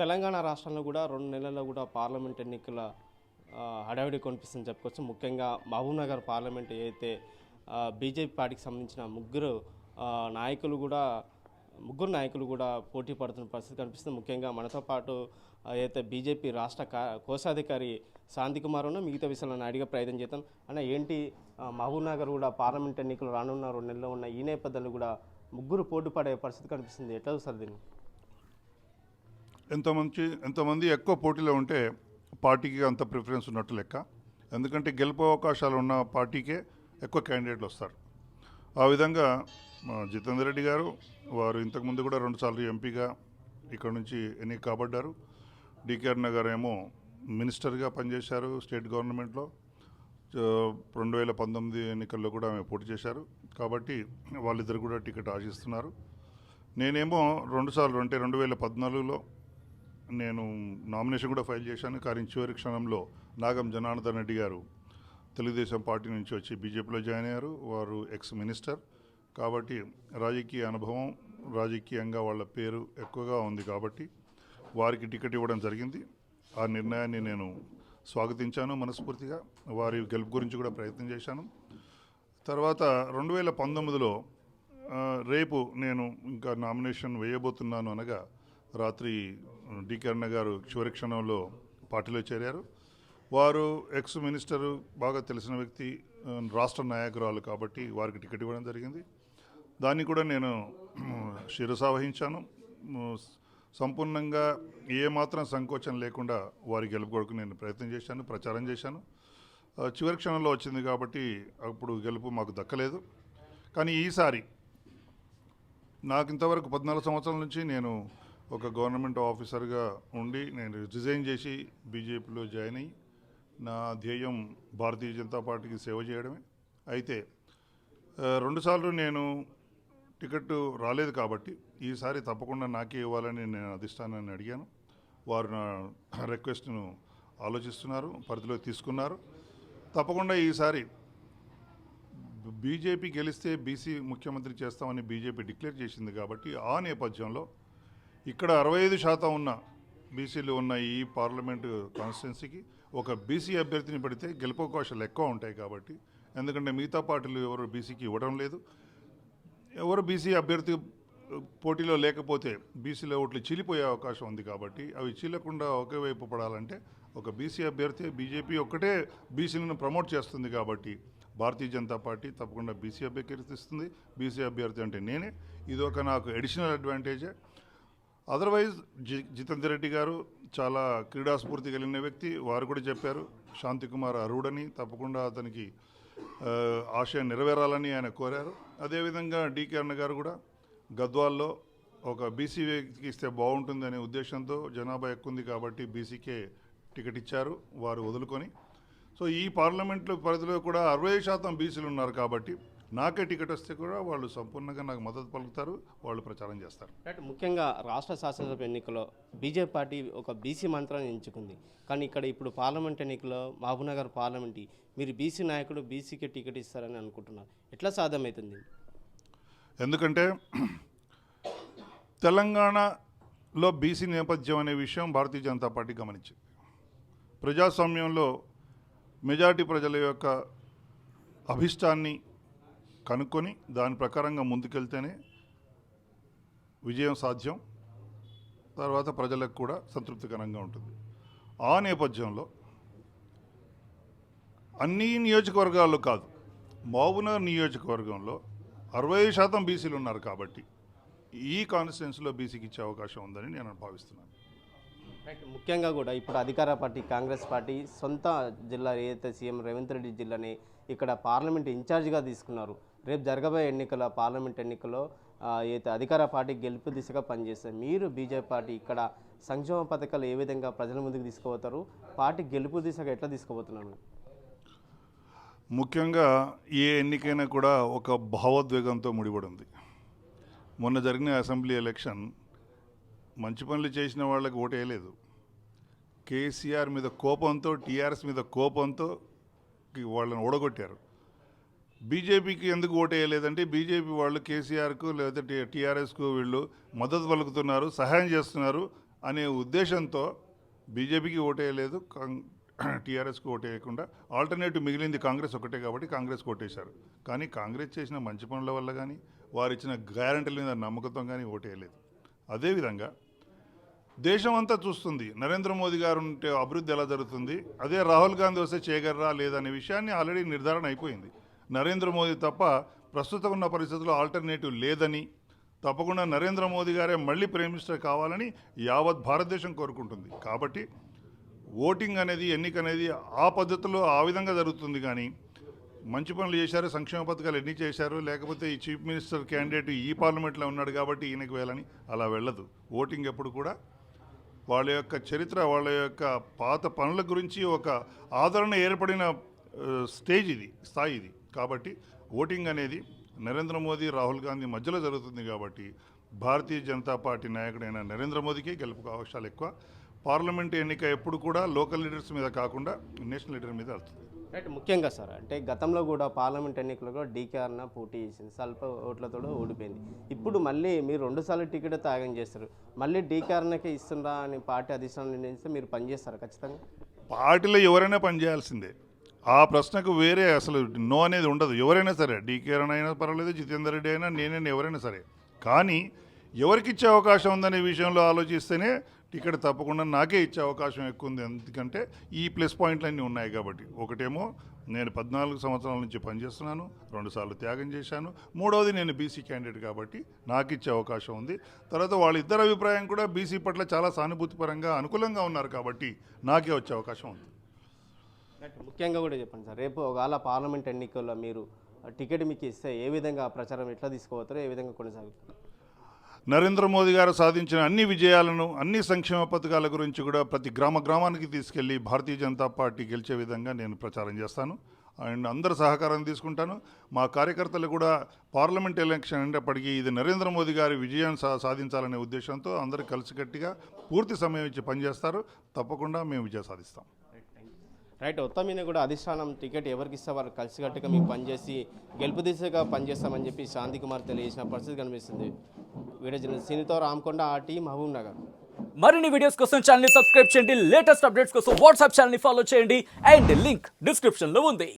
తెలంగాణ రాష్ట్రంలో కూడా రెండు నెలల్లో కూడా పార్లమెంట్ ఎన్నికల హడావిడి కనిపిస్తుందని చెప్పుకోవచ్చు. ముఖ్యంగా మహబూబ్నగర్ పార్లమెంట్ ఏదైతే బీజేపీ పార్టీకి సంబంధించిన ముగ్గురు నాయకులు కూడా ముగ్గురు నాయకులు కూడా పోటీ పడుతున్న పరిస్థితి కనిపిస్తుంది. ముఖ్యంగా మనతో పాటు అయితే ఏదైతే బీజేపీ రాష్ట్ర కోశాధికారి శాంతి కుమార్ ఉన్న మిగతా విషయాలను అడిగే ప్రయత్నం చేస్తాను అన్న ఏంటి ఆ, మహబూబ్నగర్ కూడా పార్లమెంట్ ఎన్నికలు రానున్న రెండు నెలల్లో ఉన్న ఈ నేపథ్యంలో కూడా ముగ్గురు పోటీ పడే పరిస్థితి కనిపిస్తుంది. ఎట్లా చూస్తారు దీన్ని? ఎంతమంది ఎంతమంది ఎక్కువ పోటీలో ఉంటే పార్టీకి అంత ప్రిఫరెన్స్ ఉన్నట్టు లెక్క. ఎందుకంటే గెలుపు అవకాశాలు ఉన్న పార్టీకే ఎక్కువ క్యాండిడేట్లు వస్తారు. ఆ విధంగా మా జితేందర్ రెడ్డి గారు వారు ఇంతకుముందు కూడా రెండుసార్లు ఎంపీగా ఇక్కడ నుంచి ఎన్నిక కాబడ్డారు. డికేఆర్ నగర్ ఏమో మినిస్టర్గా పనిచేశారు స్టేట్ గవర్నమెంట్లో. రెండు వేల పంతొమ్మిది ఎన్నికల్లో కూడా ఆమె పోటీ చేశారు. కాబట్టి వాళ్ళిద్దరు కూడా టికెట్ ఆశిస్తున్నారు. నేనేమో రెండుసార్లు అంటే రెండు వేల పద్నాలుగులో నేను నామినేషన్ కూడా ఫైల్ చేశాను. కానీ చివరి క్షణంలో నాగం జనార్దన్ రెడ్డి గారు తెలుగుదేశం పార్టీ నుంచి వచ్చి బీజేపీలో జాయిన్ అయ్యారు. వారు ఎక్స్ మినిస్టర్. కాబట్టి రాజకీయ అనుభవం రాజకీయంగా వాళ్ళ పేరు ఎక్కువగా ఉంది కాబట్టి వారికి టికెట్ ఇవ్వడం జరిగింది. ఆ నిర్ణయాన్ని నేను స్వాగతించాను మనస్ఫూర్తిగా. వారి గెలుపు గురించి కూడా ప్రయత్నం చేశాను. తర్వాత రెండు వేల పంతొమ్మిదిలో రేపు నేను ఇంకా నామినేషన్ వేయబోతున్నాను అనగా రాత్రి డికే అన్న గారు చివరి క్షణంలో పార్టీలో చేరారు. వారు ఎక్స్ మినిస్టరు బాగా తెలిసిన వ్యక్తి రాష్ట్ర నాయకురాలు కాబట్టి వారికి టికెట్ ఇవ్వడం జరిగింది. దాన్ని కూడా నేను శిరసా వహించాను. సంపూర్ణంగా ఏ మాత్రం సంకోచం లేకుండా వారి గెలుపు కొరకు నేను ప్రయత్నం చేశాను ప్రచారం చేశాను. చివరి క్షణంలో వచ్చింది కాబట్టి అప్పుడు గెలుపు మాకు దక్కలేదు. కానీ ఈసారి నాకు ఇంతవరకు పద్నాలుగు సంవత్సరాల నుంచి నేను ఒక గవర్నమెంట్ ఆఫీసర్గా ఉండి నేను రిజైన్ చేసి బీజేపీలో జాయిన్ అయ్యి నా ధ్యేయం భారతీయ జనతా పార్టీకి సేవ చేయడమే. అయితే రెండుసార్లు నేను టికెట్ రాలేదు కాబట్టి ఈసారి తప్పకుండా నాకే ఇవ్వాలని నేను అధిష్టానాన్ని అడిగాను. వారు నా రిక్వెస్ట్ను ఆలోచిస్తున్నారు పరిధిలో తీసుకున్నారు. తప్పకుండా ఈసారి బీజేపీ గెలిస్తే బీసీ ముఖ్యమంత్రి చేస్తామని బీజేపీ డిక్లేర్ చేసింది కాబట్టి ఆ నేపథ్యంలో ఇక్కడ అరవై ఐదు శాతం ఉన్న బీసీలు ఉన్న ఈ పార్లమెంటు కాన్స్టిట్యున్సీకి ఒక బీసీ అభ్యర్థిని పెడితే గెలుపవకాశాలు ఎక్కువ ఉంటాయి కాబట్టి ఎందుకంటే మిగతా పార్టీలు ఎవరు బీసీకి ఇవ్వడం లేదు. ఎవరు బీసీ అభ్యర్థి పోటీలో లేకపోతే బీసీలో ఓట్లు చీలిపోయే అవకాశం ఉంది కాబట్టి అవి చీలకుండా ఒకే వైపు పడాలంటే ఒక బీసీ అభ్యర్థి బీజేపీ ఒక్కటే బీసీలను ప్రమోట్ చేస్తుంది కాబట్టి భారతీయ జనతా పార్టీ తప్పకుండా బీసీ అభ్యర్థిస్తుంది బీసీ అభ్యర్థి అంటే నేనే. ఇది ఒక నాకు అడిషనల్ అడ్వాంటేజే అదర్వైజ్ జి జితేందర్ రెడ్డి గారు చాలా క్రీడాస్ఫూర్తి కలిగిన వ్యక్తి. వారు కూడా చెప్పారు శాంతికుమార్ అరుడని తప్పకుండా అతనికి ఆశయం నెరవేరాలని ఆయన కోరారు. అదేవిధంగా డీకే అన్న గారు కూడా గద్వాల్లో ఒక బీసీ వ్యక్తికి ఇస్తే బాగుంటుంది అనే ఉద్దేశంతో జనాభా ఎక్కువ ఉంది కాబట్టి బీసీకే టికెట్ ఇచ్చారు వారు వదులుకొని. సో ఈ పార్లమెంట్లో పరిధిలో కూడా అరవై శాతం బీసీలు ఉన్నారు కాబట్టి నాకే టికెట్ వస్తే కూడా వాళ్ళు సంపూర్ణంగా నాకు మద్దతు పలుకుతారు వాళ్ళు ప్రచారం చేస్తారు. రైట్ ముఖ్యంగా రాష్ట్ర శాసనసభ ఎన్నికల్లో బీజేపీ పార్టీ ఒక బీసీ మంత్రాన్ని ఎంచుకుంది. కానీ ఇక్కడ ఇప్పుడు పార్లమెంట్ ఎన్నికల్లో మహబూబ్నగర్ పార్లమెంట్ మీరు బీసీ నాయకుడు బీసీకి టికెట్ ఇస్తారని అనుకుంటున్నారు. ఎట్లా సాధ్యమవుతుంది ఎందుకంటే తెలంగాణలో బీసీ నేపథ్యం అనే విషయం భారతీయ జనతా పార్టీ గమనించింది. ప్రజాస్వామ్యంలో మెజారిటీ ప్రజల యొక్క అభిష్టాన్ని కనుక్కొని దాని ప్రకారంగా ముందుకెళ్తేనే విజయం సాధ్యం. తర్వాత ప్రజలకు కూడా సంతృప్తికరంగా ఉంటుంది. ఆ నేపథ్యంలో అన్ని నియోజకవర్గాల్లో కాదు మహబూబ్నగర్ నియోజకవర్గంలో అరవై శాతం బీసీలు ఉన్నారు కాబట్టి ఈ కాన్స్టిట్యున్సీలో బీసీకి ఇచ్చే అవకాశం ఉందని నేను భావిస్తున్నాను. ముఖ్యంగా కూడా ఇప్పుడు అధికార పార్టీ కాంగ్రెస్ పార్టీ సొంత జిల్లా ఏదైతే సీఎం రేవంత్ రెడ్డి జిల్లాని ఇక్కడ పార్లమెంట్ ఇన్ఛార్జిగా తీసుకున్నారు. రేపు జరగబోయే ఎన్నికల పార్లమెంట్ ఎన్నికల్లో అయితే అధికార పార్టీ గెలుపు దిశగా పనిచేస్తారు మీరు బీజేపీ పార్టీ ఇక్కడ సంక్షేమ పథకాలు ఏ విధంగా ప్రజల ముందుకు తీసుకుపోతారు? పార్టీ గెలుపు దిశగా ఎట్లా తీసుకుపోతున్నారు? ముఖ్యంగా ఏ ఎన్నికైనా కూడా ఒక భావోద్వేగంతో ముడిపడి ఉంది మొన్న జరిగిన అసెంబ్లీ ఎలక్షన్ మంచి పనులు చేసిన వాళ్ళకి ఓటేయలేదు కేసీఆర్ మీద కోపంతో టీఆర్ఎస్ మీద కోపంతో వాళ్ళని ఓడగొట్టారు. బీజేపీకి ఎందుకు ఓటు వేయలేదంటే బీజేపీ వాళ్ళు కేసీఆర్కు లేకపోతే టీఆర్ఎస్కు వీళ్ళు మద్దతు పలుకుతున్నారు సహాయం చేస్తున్నారు అనే ఉద్దేశంతో బీజేపీకి ఓటేయలేదు కాంగ్ టీఆర్ఎస్కి ఓటేయకుండా ఆల్టర్నేటివ్ మిగిలింది కాంగ్రెస్ ఒకటే కాబట్టి కాంగ్రెస్ ఓటేశారు. కానీ కాంగ్రెస్ చేసిన మంచి పనుల వల్ల కానీ వారు ఇచ్చిన గ్యారంటీల మీద నమ్మకంతో కానీ ఓటేయలేదు అదేవిధంగా దేశం అంతా చూస్తుంది నరేంద్ర మోదీ గారు ఉంటే అభివృద్ధి ఎలా జరుగుతుంది అదే రాహుల్ గాంధీ వస్తే చేయగలరా లేదనే విషయాన్ని ఆల్రెడీ నిర్ధారణ అయిపోయింది. నరేంద్ర మోదీ తప్ప ప్రస్తుతం ఉన్న పరిస్థితుల్లో ఆల్టర్నేటివ్ లేదని తప్పకుండా నరేంద్ర మోదీ గారే మళ్ళీ ప్రైమ్ మినిస్టర్ కావాలని యావత్ భారతదేశం కోరుకుంటుంది. కాబట్టి ఓటింగ్ అనేది ఎన్నిక అనేది ఆ పద్ధతిలో ఆ విధంగా జరుగుతుంది కానీ మంచి పనులు చేశారు సంక్షేమ పథకాలు ఎన్ని చేశారు లేకపోతే ఈ చీఫ్ మినిస్టర్ క్యాండిడేట్ ఈ పార్లమెంట్లో ఉన్నాడు కాబట్టి ఈయనకి వెళ్ళని అలా వెళ్ళదు. ఓటింగ్ ఎప్పుడు కూడా వాళ్ళ యొక్క చరిత్ర వాళ్ళ యొక్క పాత పనుల గురించి ఒక ఆదరణ ఏర్పడిన స్టేజ్ ఇది స్థాయి ఇది. కాబట్టి ఓటింగ్ అనేది నరేంద్ర మోదీ రాహుల్ గాంధీ మధ్యలో జరుగుతుంది కాబట్టి భారతీయ జనతా పార్టీ నాయకుడైన నరేంద్ర మోదీకి గెలుపు అవకాశాలు ఎక్కువ. పార్లమెంట్ ఎన్నిక ఎప్పుడు కూడా లోకల్ లీడర్స్ మీద కాకుండా నేషనల్ లీడర్ మీద వెళ్తుంది. రైట్ ముఖ్యంగా సార్ అంటే గతంలో కూడా పార్లమెంట్ ఎన్నికల్లో కూడా డీకే అన్న పోటీ చేసింది. స్వల్ప ఓట్లతో ఓడిపోయింది. ఇప్పుడు మళ్ళీ మీరు రెండుసార్లు టికెట్ త్యాగం చేస్తారు. మళ్ళీ డీకే అన్నకే ఇస్తుందా అని పార్టీ అధిష్టానం నిర్ణయిస్తే మీరు పనిచేస్తారు ఖచ్చితంగా? పార్టీలో ఎవరైనా పనిచేయాల్సిందే ఆ ప్రశ్నకు వేరే అసలు నో అనేది ఉండదు. ఎవరైనా సరే డీకే అయినా పర్వాలేదు జితేందర్ రెడ్డి అయినా నేనైనా ఎవరైనా సరే. కానీ ఎవరికి ఇచ్చే అవకాశం ఉందనే విషయంలో ఆలోచిస్తేనే టికెట్ తప్పకుండా నాకే ఇచ్చే అవకాశం ఎక్కువ ఉంది. ఎందుకంటే ఈ ప్లస్ పాయింట్లు అన్నీ ఉన్నాయి కాబట్టి. ఒకటేమో నేను పద్నాలుగు సంవత్సరాల నుంచి పనిచేస్తున్నాను రెండుసార్లు త్యాగం చేశాను మూడవది నేను బీసీ క్యాండిడేట్ కాబట్టి నాకు ఇచ్చే అవకాశం ఉంది. తర్వాత వాళ్ళిద్దరి అభిప్రాయం కూడా బీసీ పట్ల చాలా సానుభూతిపరంగా అనుకూలంగా ఉన్నారు కాబట్టి నాకే వచ్చే అవకాశం ఉంది. ముఖ్యంగా కూడా చెప్పండి సార్. రేపు ఒకవేళ పార్లమెంట్ ఎన్నికల్లో మీరు టికెట్ మీకు ఇస్తే ఏ విధంగా ప్రచారం ఎట్లా తీసుకోవతారో ఏ విధంగా కొనసాగుతుంది నరేంద్ర మోదీ గారు సాధించిన అన్ని విజయాలను అన్ని సంక్షేమ పథకాల గురించి కూడా ప్రతి గ్రామ గ్రామానికి తీసుకెళ్ళి భారతీయ జనతా పార్టీ గెలిచే విధంగా నేను ప్రచారం చేస్తాను. అండ్ అందరి సహకారం తీసుకుంటాను. మా కార్యకర్తలు కూడా పార్లమెంట్ ఎలక్షన్ అనేటప్పటికీ ఇది నరేంద్ర మోదీ గారి విజయం సా సాధించాలనే ఉద్దేశంతో అందరూ కలిసికట్టిగా పూర్తి సమయం ఇచ్చి పనిచేస్తారు. తప్పకుండా మేము విజయం సాధిస్తాం. రైట్ మొత్తం మీద కూడా అధిష్టానం టికెట్ ఎవరికి ఇస్తే వారు కలిసికట్టుగా మీకు పనిచేసి గెలుపు దిశగా పనిచేస్తామని చెప్పి శాంతి కుమార్ తెలియజేసిన పరిస్థితి కనిపిస్తుంది. వీడియో జర్నలిస్ట్ సీనితో రామకొండ ఆర్టీ మహబూబ్ నగర్. మరిన్ని వీడియోస్ కోసం ఛానల్ సబ్స్క్రైబ్ చేయండి. లేటెస్ట్ అప్డేట్స్ కోసం వాట్సాప్ ఛానల్ ఫాలో చేయండి. అండ్ లింక్ డిస్క్రిప్షన్లో ఉంది.